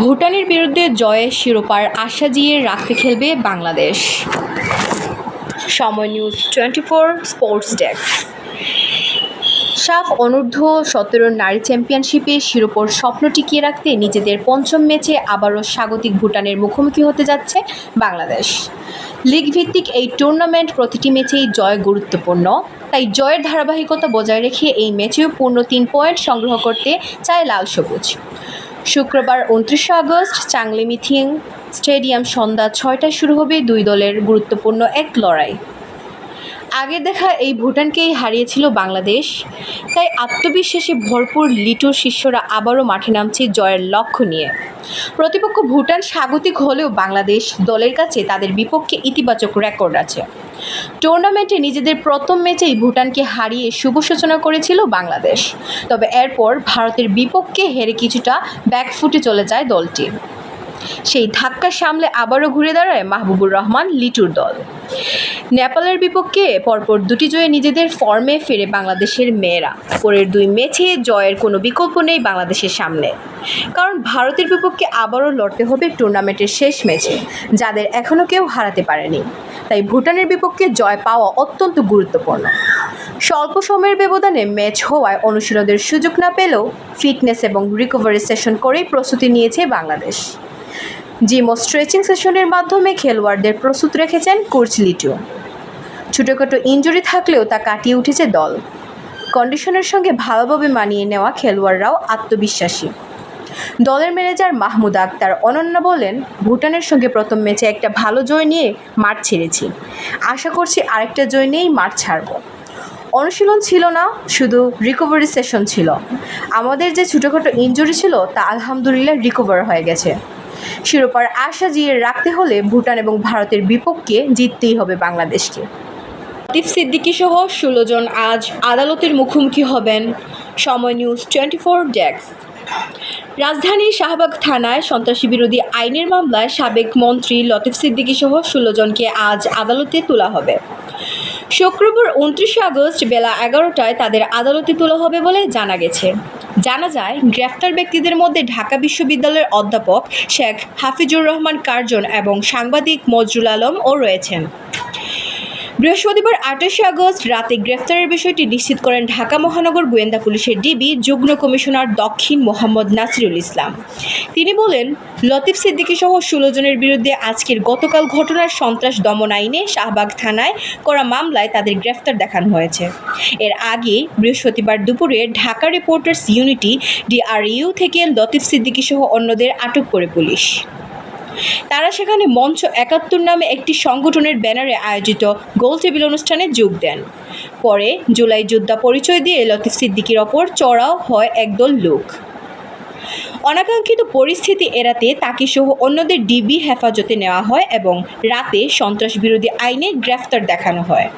ভুটানের বিরুদ্ধে জয়ের শিরোপার আশা জিয়ে রাখতে খেলবে বাংলাদেশ। সময় news twenty four, sports desk. SAFF, অনূর্ধ্ব সতেরো নারী চ্যাম্পিয়নশিপে শিরোপর স্বপ্ন টিকিয়ে রাখতে নিজেদের পঞ্চম ম্যাচে আবারও স্বাগতিক ভুটানের মুখোমুখি হতে যাচ্ছে বাংলাদেশ। লিগ ভিত্তিক এই টুর্নামেন্ট প্রতিটি ম্যাচেই জয় গুরুত্বপূর্ণ। তাই জয়ের ধারাবাহিকতা বজায় রেখে এই ম্যাচেও পূর্ণ তিন পয়েন্ট সংগ্রহ করতে চায় লাল সবুজ। শুক্রবার উনত্রিশে আগস্ট চাংলি মিথিং স্টেডিয়াম সন্ধ্যা ছয়টায় শুরু হবে দুই দলের গুরুত্বপূর্ণ এক লড়াই। আগে দেখা এই ভুটানকেই হারিয়েছিল বাংলাদেশ, তাই আত্মবিশ্বাসে ভরপুর লিটুর শিষ্যরা আবারও মাঠে নামছে জয়ের লক্ষ্য নিয়ে। প্রতিপক্ষ ভুটান স্বাগতিক হলেও বাংলাদেশ দলের কাছে তাদের বিপক্ষে ইতিবাচক রেকর্ড আছে। টুর্নামেন্টে নিজেদের প্রথম ম্যাচেই ভুটানকে হারিয়ে শুভ সূচনা করেছিল বাংলাদেশ। তবে এরপর ভারতের বিপক্ষে হেরে কিছুটা ব্যাকফুটে চলে যায় দলটি। সেই ধাক্কা সামলে আবারও ঘুরে দাঁড়ায় মাহবুবুর রহমান লিটুর দল। নেপালের বিপক্ষে পরপর দুটি জয়ে নিজেদের ফর্মে ফেরে বাংলাদেশের মেয়েরা। পরের দুই ম্যাচে জয়ের কোনো বিকল্প নেই বাংলাদেশের সামনে। কারণ ভারতের বিপক্ষে আবারও লড়তে হবে টুর্নামেন্টের শেষ ম্যাচে যাদের এখনও কেউ হারাতে পারেনি। তাই ভুটানের বিপক্ষে জয় পাওয়া অত্যন্ত গুরুত্বপূর্ণ। স্বল্প সময়ের ব্যবধানে ম্যাচ হওয়ায় অনুশীলনের সুযোগ না পেলেও ফিটনেস এবং রিকভারি সেশন করেই প্রস্তুতি নিয়েছে বাংলাদেশ। জিম ও স্ট্রেচিং সেশনের মাধ্যমে খেলোয়াড়দের প্রস্তুত রেখেছেন কোচ লিটু। ছোটোখাটো ইঞ্জুরি থাকলেও তা কাটিয়ে উঠেছে দল। কন্ডিশনের সঙ্গে ভালোভাবে মানিয়ে নেওয়া খেলোয়াড়রাও আত্মবিশ্বাসী। দলের ম্যানেজার মাহমুদ আক্তার অনন্য বলেন, ভুটানের সঙ্গে প্রথম ম্যাচে একটা ভালো জয় নিয়ে মাঠ ছেড়েছি। আশা করছি আরেকটা জয় নিয়েই মাঠ ছাড়ব। অনুশীলন ছিল না, শুধু রিকভারি সেশন ছিল। আমাদের যে ছোটোখাটো ইঞ্জুরি ছিল তা আলহামদুলিল্লাহ রিকভার হয়ে গেছে। শিরোপার আশা জিয়ে রাখতে হলে ভুটান এবং ভারতের বিপক্ষে জিততেই হবে বাংলাদেশকে। লতিফ সিদ্দিকী সহ ষোলো জন আজ আদালতের মুখোমুখি হবেন। সময় নিউজ টোয়েন্টি ফোর ডেস্ক। রাজধানীর শাহবাগ থানায় সন্ত্রাসী বিরোধী আইনের মামলায় সাবেক মন্ত্রী লতিফ সিদ্দিকী সহ ষোলো জনকে আজ আদালতে তোলা হবে। শুক্রবার উনত্রিশে আগস্ট বেলা এগারোটায় তাদের আদালতে তোলা হবে বলে জানা গেছে। জানা যায়, গ্রেফতার ব্যক্তিদের মধ্যে ঢাকা বিশ্ববিদ্যালয়ের অধ্যাপক শেখ হাফিজুর রহমান কার্জন এবং সাংবাদিক মজরুল আলমও রয়েছেন। বৃহস্পতিবার আঠাশে আগস্ট রাতে গ্রেফতারের বিষয়টি নিশ্চিত করেন ঢাকা মহানগর গোয়েন্দা পুলিশের ডিবি যুগ্ম কমিশনার দক্ষিণ মোহাম্মদ নাসিরুল ইসলাম। তিনি বলেন, লতিফ সিদ্দিকী সহ ষোলো জনের বিরুদ্ধে আজকের গতকাল ঘটনার সন্ত্রাস দমন আইনে শাহবাগ থানায় করা মামলায় তাদের গ্রেফতার দেখানো হয়েছে। এর আগে বৃহস্পতিবার দুপুরে ঢাকা রিপোর্টার্স ইউনিটি, ডিআরইউ থেকে লতিফ সিদ্দিকী সহ অন্যদের আটক করে পুলিশ। তারা সেখানে মঞ্চ একাত্তর নামে একটি সংগঠনের ব্যানারে আয়োজিত গোল টেবিল অনুষ্ঠানে যোগ দেন। পরে জুলাই যোদ্ধা পরিচয় দিয়ে লতিফ সিদ্দিকির ওপর চড়াও হয় একদল লোক। অনাকাঙ্ক্ষিত পরিস্থিতি এড়াতে তাকে সহ অন্যদের ডিবি হেফাজতে নেওয়া হয় এবং রাতে সন্ত্রাস বিরোধী আইনে গ্রেফতার দেখানো হয়।